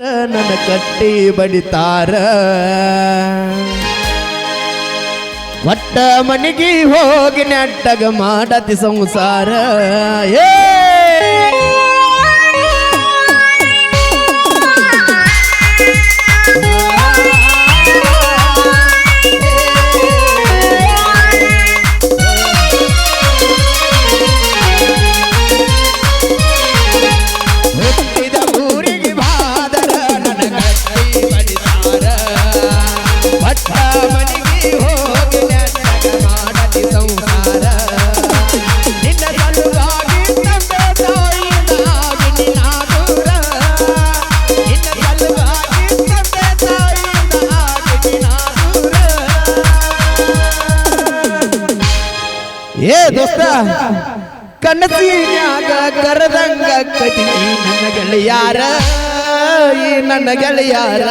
ನನ್ನ ಕಟ್ಟಿ ಬಡಿತಾರ ಒಟ್ಟ ಮನಿಗೆ ಹೋಗಿ ನೆಟ್ಟಗ ಮಾಡತಿ ಸಂಸಾರ. ಏ ದೋಸ್ತ. ಕನಸಿನ್ಯಾಗ ಕರದಂಗ ಕಟಿ ನನ್ನ ಗೆಳೆಯಾರ ಈ ನನ್ನ ಗೆಳೆಯಾರ.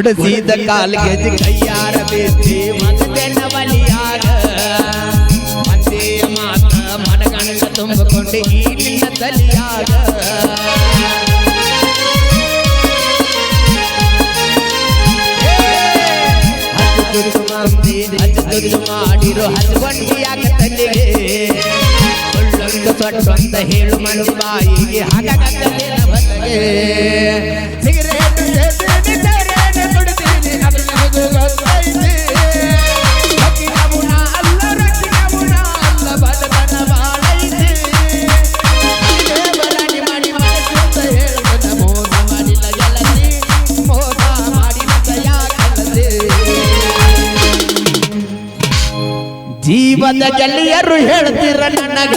ಕೊಡಸಿದ ಕಾಲ್ಗೆ ಕೈಯಾರ ಬೇಸಿ ಮತ್ತೆ ನವಲಿಯಾರ ಮತ್ತೆ ಮಾತ ಮನಗಂಡ ತುಂಬಿಕೊಂಡು ಈ ನಿನ್ನ ತಲಿಯಾಗ ಮಾಡಿರೋ ಬಂಡಿಯಾಗ ತಲೆಗೆ. ಹೇಳು ಮನು ಬಾಯಿಗೆ. ಬದಗೆ ಜೀವದ ಗೆಳೆಯರು ಹೇಳ್ತೀರ ನನಗ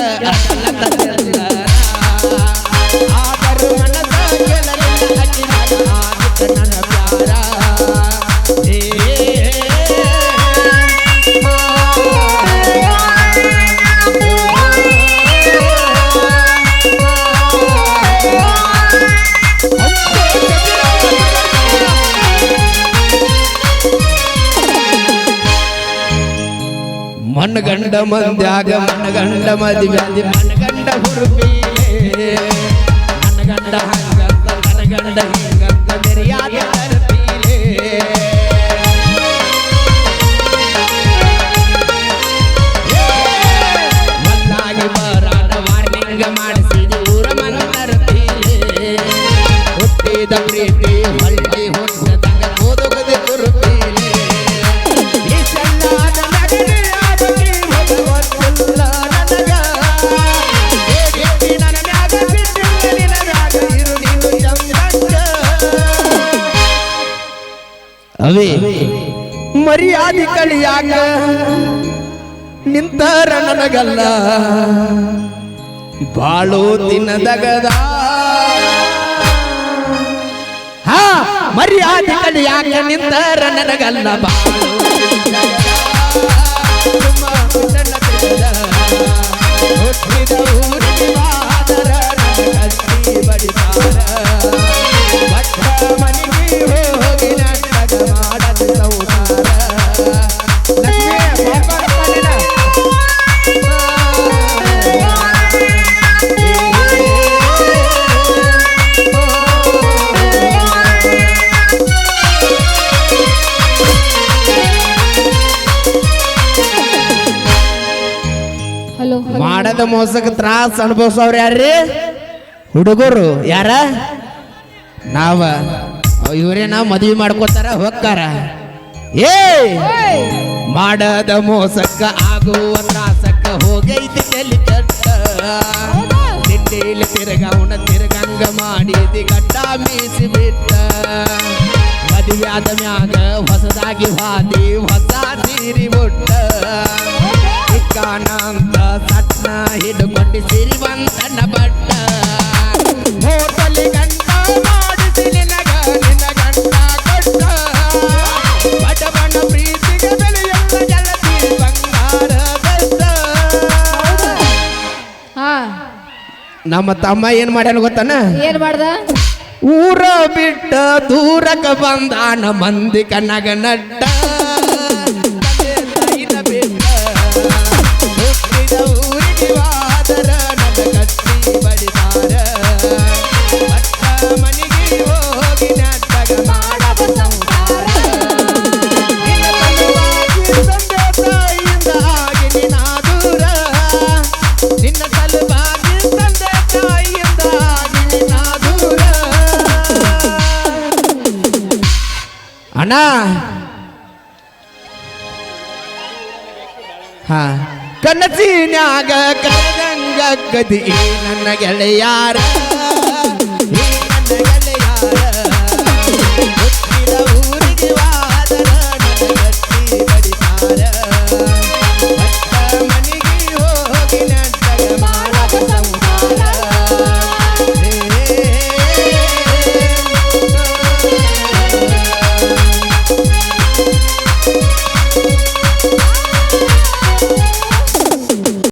ಮನಗಂಡ ಮಂದ್ಯಾಗ ಮನಗಂಡ ಮದಿವ್ಯಾದಿ ಮನಗಂಡ ಹುರುಪಿಲೆ ಮನಗಂಡ ಹಂಗಂತ ಮನಗಂಡ ಹಿಂಗಂತ ಮೆರೆಯಾದ ಅವೇ ಮರ್ಯಾದಿ ಕಳಿಯಾಗ ನಿಂತಾರ ನನಗಲ್ಲ. ಬಾಳು ದಿನದಗದ. ಹಾ ಮರ್ಯಾದೆ ಕಳಿಯಾಗ ನಿಂತಾರ ನನಗಲ್ಲ. ಬಾಳು ಹುಟ್ಟಿದ ಊರಿಗೆ ಬಾದರ ಮಾಡದ ಮೋಸಕ್ಕೆ ತ್ರಾಸ ಅನುಭವಿಸೋರು ಯಾರ್ರಿ? ಹುಡುಗರು. ಯಾರ? ನಾವ. ಇವರೇ ನಾವು ಮದುವೆ ಮಾಡ್ಕೋತಾರ ಹೋಗ್ತಾರ ಏ ಮಾಡದ ಮೋಸಕ್ಕ ಆಗುವ ತ್ರಾಸಕ್ಕ ಹೋಗೈತಿ ತಲೆ ಕೆಟ್ಟ ತಿಂಡಿಲಿ ತಿರುಗವನ ತಿರ್ಗಂಗ ಮಾಡಿದಿ ಕಟ್ಟ ಮೀಸಿ ಬಿಟ್ಟ ಮದುವೆಯಾದ ಮ್ಯಾಗ ಹೊಸದಾಗಿ ಹಾದಿ ಹೊಸ ಸೀರಿ ಮುಟ್ಟ ಕಾಣಂತ ಸಣ್ಣ ಹಿಡುಕೊಂಡು ಸಿರಿವಂತನ ಬಟ್ಟ. ನಮ್ಮ ತಮ್ಮ ಏನ್ ಮಾಡ್ಯಾನ ಗೊತ್ತಾನ? ಏನ್ ಮಾಡ್ದ? ಊರ ಬಿಟ್ಟ ದೂರಕ್ಕೆ ಬಂದಾನ ಮಂದಿ ಕನಗ ನಟ್ಟ ಅಣ್ಣ. ಹಾ. ಕನಸಿನ್ಯಾಗ ಕರಗಂಗ ಗದಿ ನನ್ನ ಗೆಳೆಯಾರ.